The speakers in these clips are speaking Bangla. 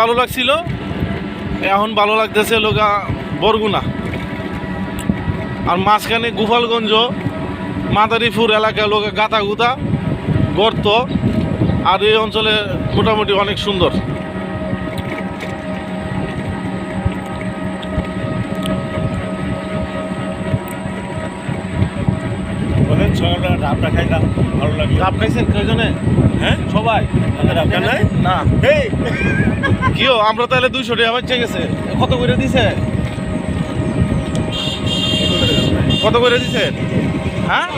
ভালো লাগছিল। এখন ভালো লাগতেছে লোকা বরগুনা। আর মাঝখানে গোপালগঞ্জ, মাদারীপুর এলাকা লোকা গাতা গুতা গর্ত, আর এই অঞ্চলে মোটামুটি অনেক সুন্দর। ডাবটা খাইলাম ভালো লাগল। ডাব খাইছেন কয়জনে? হ্যাঁ? সবাই? ডাবটা নাই? না। এই! কিও আমরা তাহলে দুইশো টাকা বাচ্চা গেছে। কত করে দিছে? কত করে দিছে? হ্যাঁ?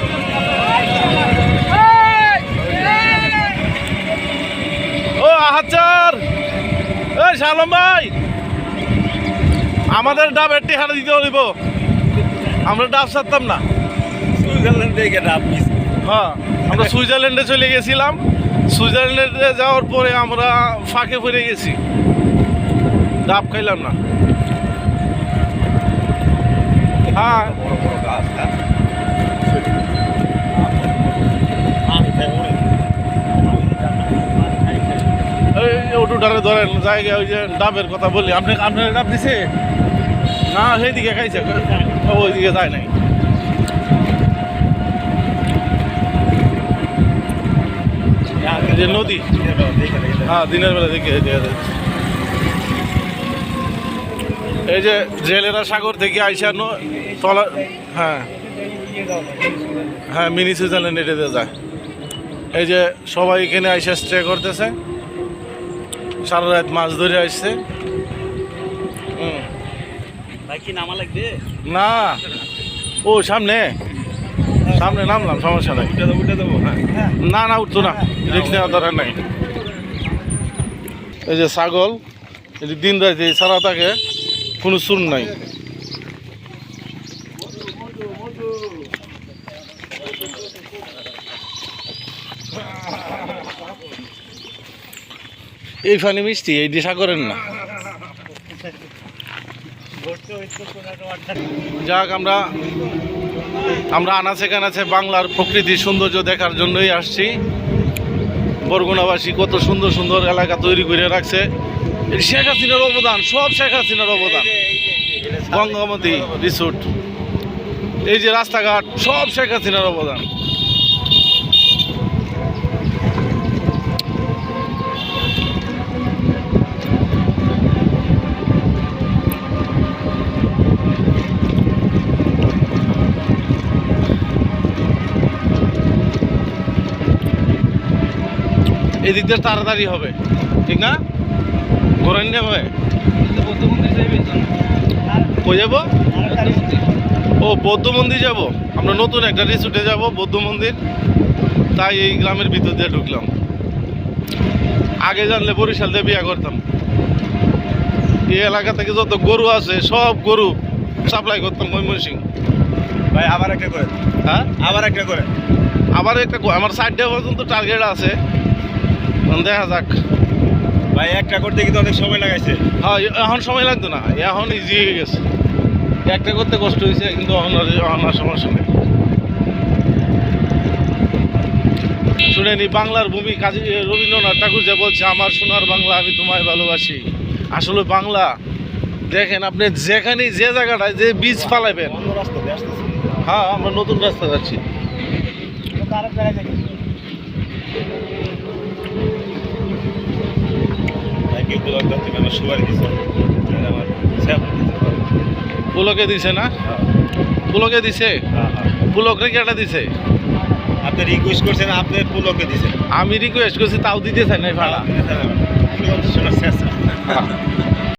ও আহাচার! এই শালম ভাই! আমাদের ডাব একটি হাতে দিতে হইব। আমরা ডাব সারতাম না। সুইজারল্যান্ড হ্যাঁ আমরা সুইজারল্যান্ডে চলে গেছিলাম। সুইজারল্যান্ডে যাওয়ার পরে আমরা ফাঁকে পড়ে গেছি। ডাব খাইলাম না। হ্যাঁ। হ্যাঁ? ধরেন জায়গা ওই যে ডাবের কথা বলি আপনি আপনার ডাব দিছে? না সেইদিকে খাইছে। ওইদিকে যায় নাই। যে নদী? হ্যাঁ দিনের বেলা দেখে দেখা যাচ্ছে এই যে জেলেরা সাগর থেকে আইসা ন- তলা হ্যাঁ। হ্যাঁ মিনি সুইজারল্যান্ড এটাতে যায়। এই যে সবাই এখানে আইসা স্টে করতেছে। সারা রাত মাছ ধরে আসছে। হুম। না। ও সামনে। সামনে নামলাম সমস্যা নাই। হ্যাঁ। না না উঠতো না। রিক্স নেওয়ার দরকার নাই। এই যে ছাগল এই যে দিন রাতে সারা থাকে কোনো চুন নাই। এই ফানি মিষ্টি এই দিশা করেন না। যাক, আমরা আমরা আনাচে কানাচে বাংলার প্রকৃতির সৌন্দর্য দেখার জন্যই আসছি। বরগুনাবাসী কত সুন্দর সুন্দর এলাকা তৈরি করে রাখছে। শেখ হাসিনার অবদান, সব শেখ হাসিনার অবদান। গঙ্গামতী রিসোর্ট, এই যে রাস্তাঘাট, সব শেখ হাসিনার অবদান। এই দিক দিয়ে তাড়াতাড়ি হবে ঠিক না? ঘোরান হবে কই যাব? ও বৌদ্ধ মন্দির যাব। আমরা নতুন একটা রিসোর্টে যাব বৌদ্ধ মন্দির। তাই এই গ্রামের ভিতর দিয়ে ঢুকলাম। আগে জানলে বরিশাল দিয়ে বিয়ে করতাম। এই এলাকা থেকে যত গরু আছে সব গরু সাপ্লাই করতাম ময়মনসিং। ভাই আবার একটা করে। হ্যাঁ? আবার একটা করে। আবার একটা আমার সাইডে পর্যন্ত টার্গেট আছে। দেখা যাক। ভাই একটা করতে কিন্তু অনেক সময় লাগাইছে। হ্যাঁ এখন সময় লাগতো না। এখন ইজি হয়ে গেছে। একটা করতে কষ্ট হয়েছে কিন্তু এখন আর সমস্যা নেই। শুনেনি বাংলার ভূমি কাজী রবীন্দ্রনাথ ঠাকুর যে বলছে আমার সোনার বাংলা আমি তোমায় ভালোবাসি। আসলে বাংলা দেখেন আপনি যেখানে যে জায়গাটায় যে বীজ আসতেছি। হ্যাঁ আমরা নতুন রাস্তা যাচ্ছি। পুলকে দিছে? না? পুলকে দিছে? হ্যাঁ হ্যাঁ। পুলক দিছে? আপনি রিকোয়েস্ট করছেন আপনার পুলকে দিছেন। আমি রিকোয়েস্ট করছি তাও দিতে চাই নাই ভাড়া।